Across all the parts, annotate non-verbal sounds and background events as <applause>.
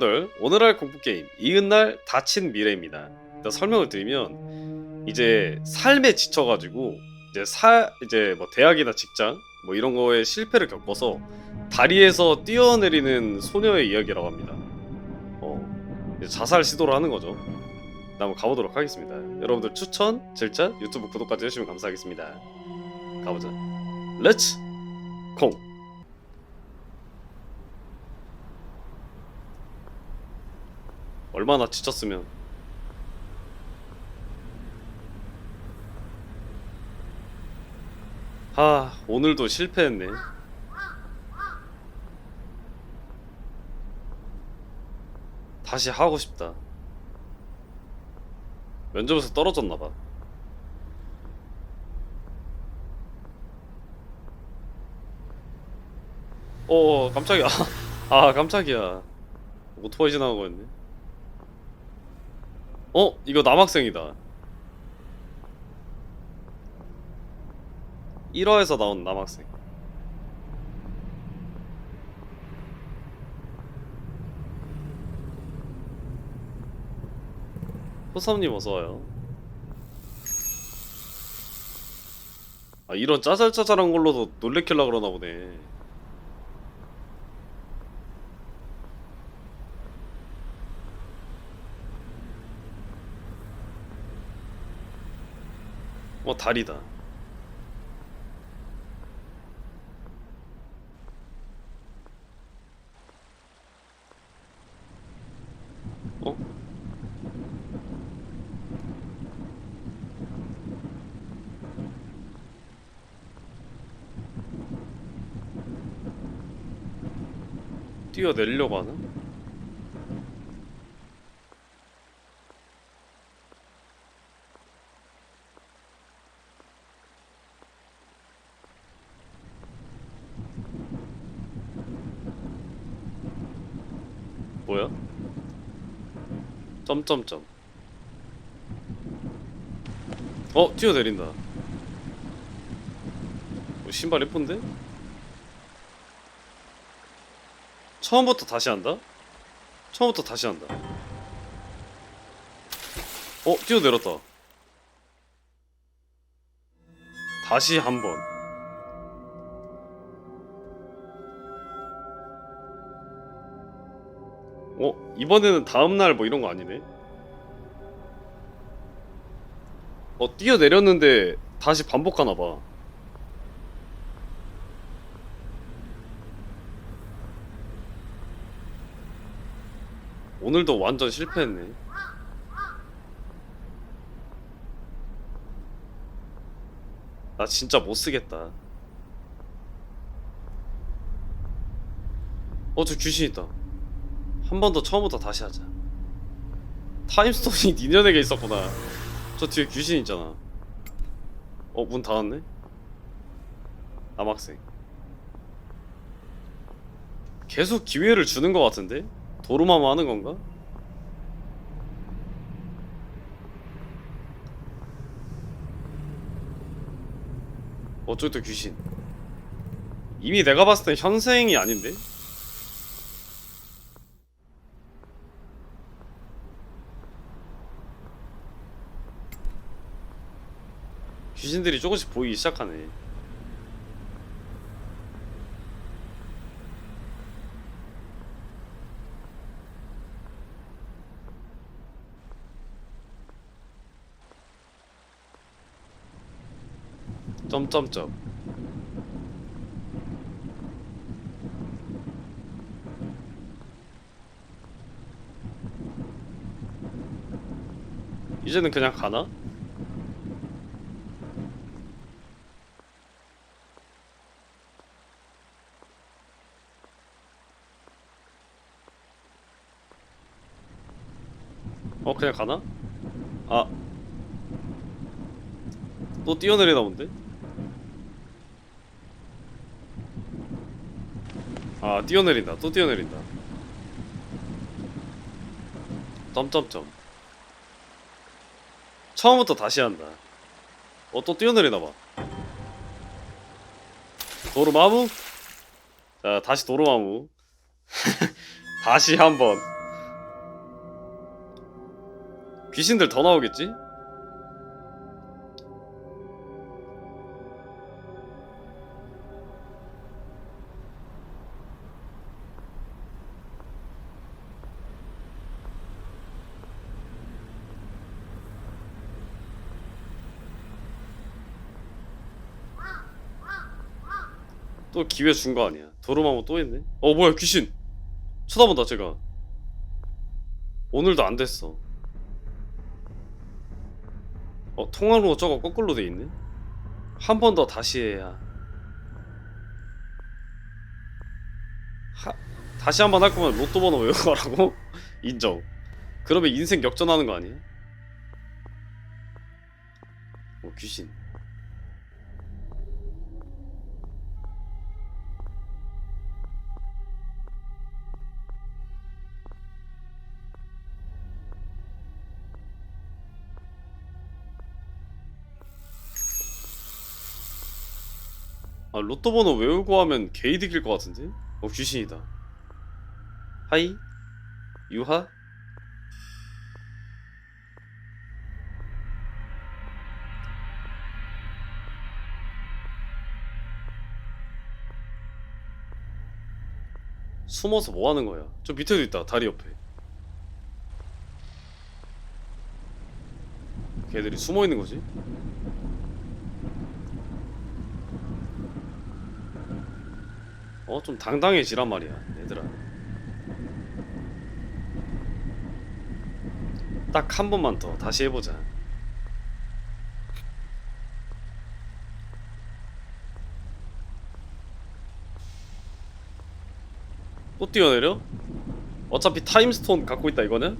여러분들 오늘 할 공포 게임 이은날 다친 미래입니다. 일단 설명을 드리면 이제 삶에 지쳐가지고 이제 사 이제 뭐 대학이나 직장 뭐 이런 거에 실패를 겪어서 다리에서 뛰어내리는 소녀의 이야기라고 합니다. 어 자살 시도를 하는 거죠. 나 한번 가보도록 하겠습니다. 여러분들 추천, 질차, 유튜브 구독까지 해주시면 감사하겠습니다. 가보자. 렛츠 콩. 얼마나 지쳤으면. 아 오늘도 실패했네. 다시 하고 싶다. 면접에서 떨어졌나봐. 어 깜짝이야. <laughs> 아 깜짝이야. 오토바이 지나간 거였네 어? 이거 남학생이다. 1화에서 나온 남학생. 호삼님 어서와요. 아 이런 짜잘짜잘한 걸로도 놀래킬라 그러나 보네 다리다 어? 뛰어내려고 하나? 뭐야? 점점점 어 뛰어내린다 어, 신발 예쁜데? 처음부터 다시 한다? 처음부터 다시 한다 어 뛰어내렸다 다시 한번 어 이번에는 다음날 뭐 이런 거 아니네? 어 뛰어내렸는데 다시 반복하나 봐. 오늘도 완전 실패했네. 나 진짜 못 쓰겠다. 어 저 귀신 있다 한 번 더 처음부터 다시 하자 타임스톤이 니년에게 있었구나 저 뒤에 귀신 있잖아 어 문 닫았네 남학생 계속 기회를 주는 것 같은데? 도루마무 하는 건가? 어쩌또 귀신 이미 내가 봤을 땐 현생이 아닌데? 귀신들이 조금씩 보이기 시작하네 점점점 이제는 그냥 가나? 어 그냥 가나? 아. 또 뛰어내리나 본데? 아 뛰어내린다. 또 뛰어내린다. 점점점. 처음부터 다시 한다. 어 또 뛰어내리나봐. 도루마무? 자 다시 도루마무. <laughs> 다시 한번 귀신들 더 나오겠지? 또 기회 준 거 아니야? 도루마무 또 있네? 어 뭐야 귀신. 쳐다본다 제가. 오늘도 안 됐어 어 통화로 저거 거꾸로 돼 있네 한 번 더 다시 해야 하, 다시 한 번 할 거면 로또 번호 외우라고? <laughs> 인정 그러면 인생 역전하는 거 아니야? 어 귀신 아 로또 번호 외우고 하면 게이득일 것 같은데? 어 귀신이다 하이 유하 숨어서 뭐 하는 거야? 저 밑에도 있다 다리 옆에 걔들이 숨어 있는 거지? 어 좀 당당해지란 말이야 얘들아 딱 한 번만 더 다시 해보자 또 뛰어내려? 어차피 타임스톤 갖고 있다 이거는?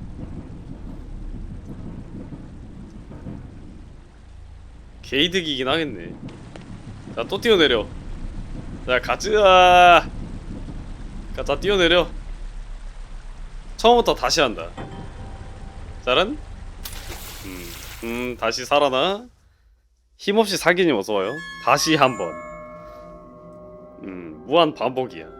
게이득이긴 하겠네 자 또 뛰어내려 자 가자. 가자 뛰어내려. 처음부터 다시 한다. 잘은? 음, 음 다시 살아나? 힘없이 사기님 어서와요. 다시 한번. 음 무한 반복이야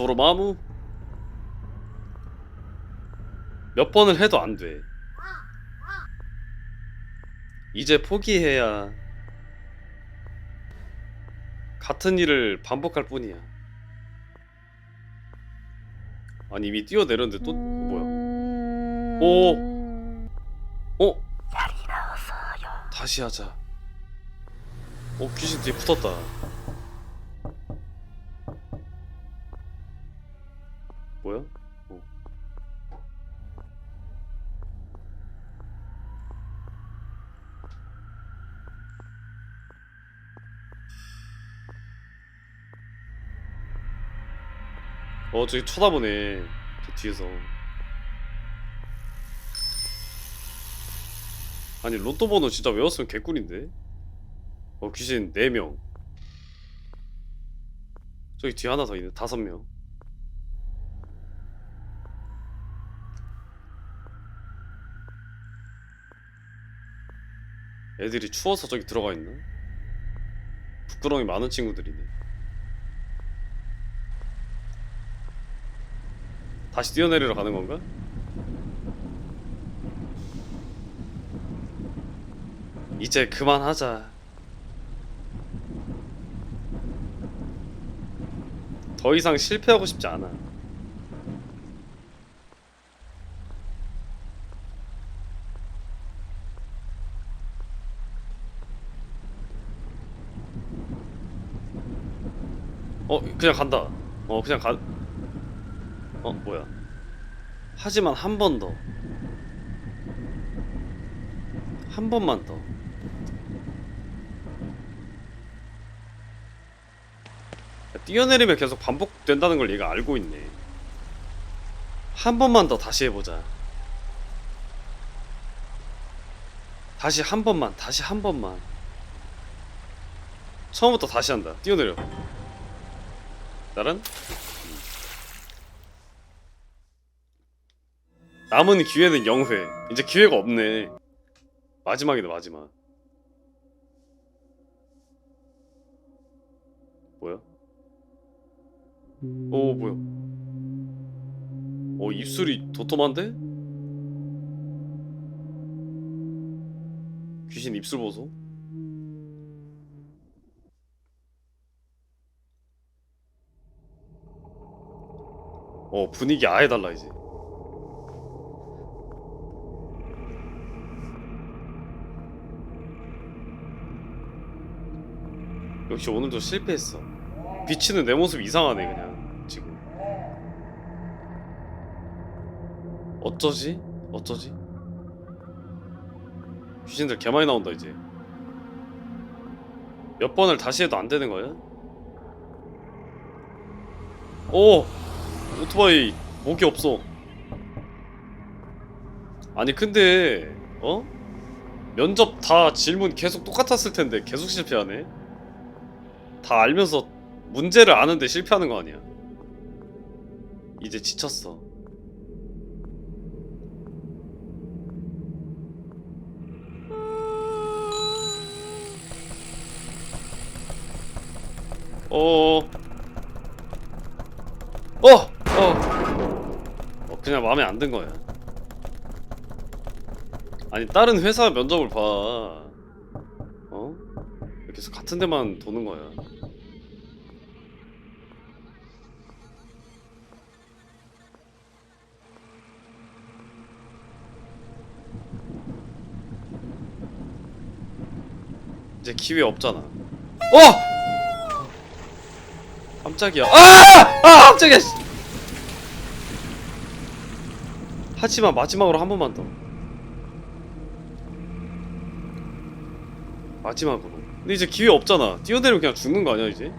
도로마무 몇 번을 해도 안 돼. 이제 포기해야 같은 일을 반복할 뿐이야. 아니 이미 뛰어내렸는데 또 뭐야? 오, 어? 다시 하자. 어 귀신 뒤에 붙었다. 뭐야? 어. 어 저기 쳐다보네. 저 뒤에서. 아니 로또 번호 진짜 외웠으면 개꿀인데? 어 귀신 4명. 저기 뒤에 하나 더 있네. 5명 애들이 추워서 저기 들어가 있나? 부끄러움이 많은 친구들이네. 다시 뛰어내리러 가는 건가? 이제 그만하자. 더 이상 실패하고 싶지 않아. 어 그냥 간다. 어 그냥 가... 어 뭐야. 하지만 한 번 더. 한 번만 더. 뛰어내리면 계속 반복된다는 걸 얘가 알고 있네. 한 번만 더 다시 해보자. 다시 한 번만 다시 한 번만. 처음부터 다시 한다. 뛰어내려 다른? 남은 기회는 0회. 이제 기회가 없네. 마지막이다 마지막 뭐야? 오 뭐야 어 입술이 도톰한데? 귀신 입술 보소 어 분위기 아예 달라 이제 역시 오늘도 실패했어 비치는 내 모습 이상하네 그냥 지금 어쩌지? 어쩌지? 귀신들 개 많이 나온다 이제 몇 번을 다시 해도 안 되는 거야? 오! 오토바이 목이 없어 아니 근데 어? 면접 다 질문 계속 똑같았을 텐데 계속 실패하네 다 알면서 문제를 아는데 실패하는 거 아니야 이제 지쳤어 어. 어! 어! 어 그냥 마음에 안 든 거야. 아니 다른 회사 면접을 봐. 어? 왜 계속 같은 데만 도는 거야. 이제 기회 없잖아. 어! 깜짝이야. 아! 아! 깜짝이야. 하지만 마지막으로 한 번만 더. 마지막으로. 근데 이제 기회 없잖아. 뛰어내리면 그냥 죽는 거 아니야 이제?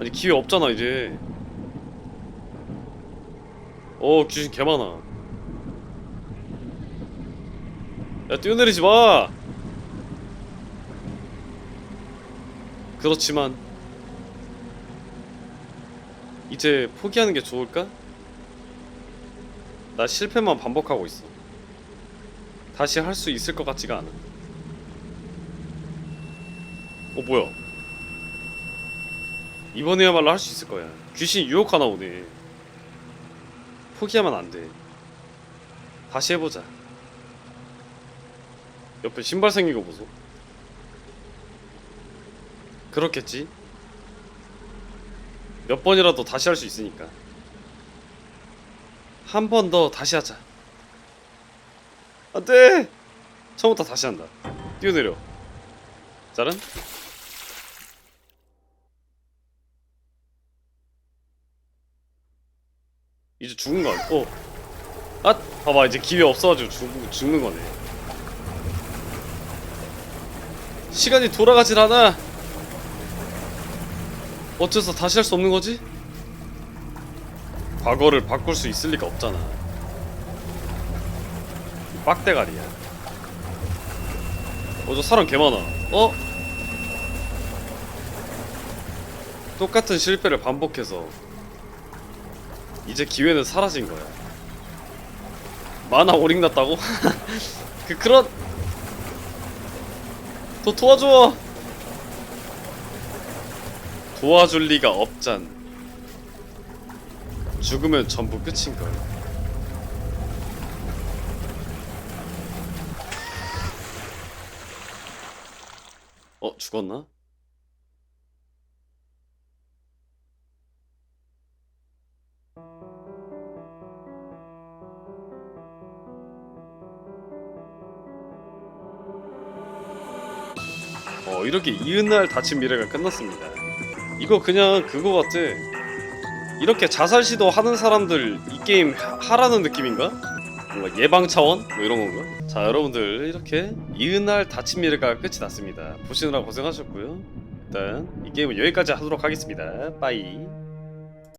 아니 기회 없잖아 이제. 어 귀신 개 많아. 야 뛰어내리지 마. 그렇지만 이제 포기하는 게 좋을까? 나 실패만 반복하고 있어. 다시 할 수 있을 것 같지가 않아. 어 뭐야? 이번에야말로 할 수 있을 거야. 귀신 유혹 하나 오네. 포기하면 안 돼. 다시 해보자. 옆에 신발 생긴 거 보소. 그렇겠지. 몇 번이라도 다시 할 수 있으니까. 한 번 더 다시 하자. 안 돼! 처음부터 다시 한다. 뛰어내려. 자른? 이제 죽은 거 아니야? 어. 아! 봐봐, 이제 기회 없어가지고 죽, 죽는 거네. 시간이 돌아가질 않아. 어째서 다시 할 수 없는 거지? 과거를 바꿀 수 있을 리가 없잖아. 빡대가리야. 어, 저 사람 개 많아. 어? 똑같은 실패를 반복해서 이제 기회는 사라진 거야. 만화 오링 났다고? <laughs> 그 그런 더 도와줘. 도와줄 리가 없잔. 죽으면 전부 끝인 걸. 어 죽었나? 어 이렇게 이은날 다친 미래가 끝났습니다. 이거 그냥 그거 같아. 이렇게 자살 시도 하는 사람들 이 게임 하- 하라는 느낌인가? 뭔가 예방 차원? 뭐 이런 건가? 자 여러분들 이렇게 이은날 다친 미래가 끝이 났습니다. 보시느라 고생하셨고요. 일단 이 게임은 여기까지 하도록 하겠습니다. 빠이.